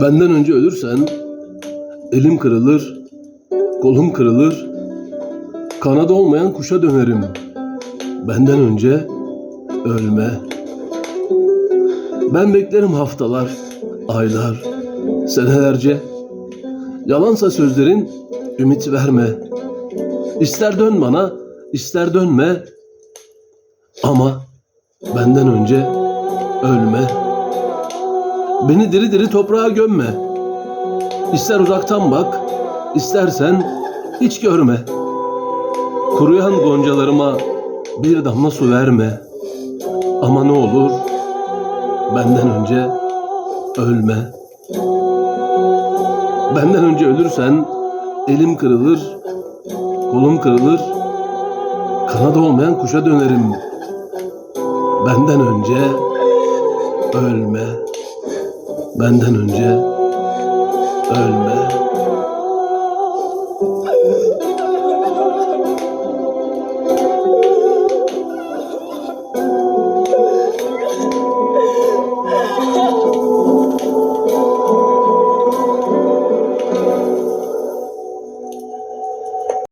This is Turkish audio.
Benden önce ölürsen elim kırılır, kolum kırılır, kanadı olmayan kuşa dönerim. Benden önce ölme. Ben beklerim haftalar, aylar, senelerce. Yalansa sözlerin ümit verme. İster dön bana, ister dönme. Ama benden önce ölme. Beni diri diri toprağa gömme. İster uzaktan bak, istersen hiç görme. Kuruyan goncalarıma bir damla su verme. Ama ne olur benden önce ölme. Benden önce ölürsen elim kırılır, kolum kırılır, kanadı olmayan kuşa dönerim. Benden önce ölme. Benden önce ölme.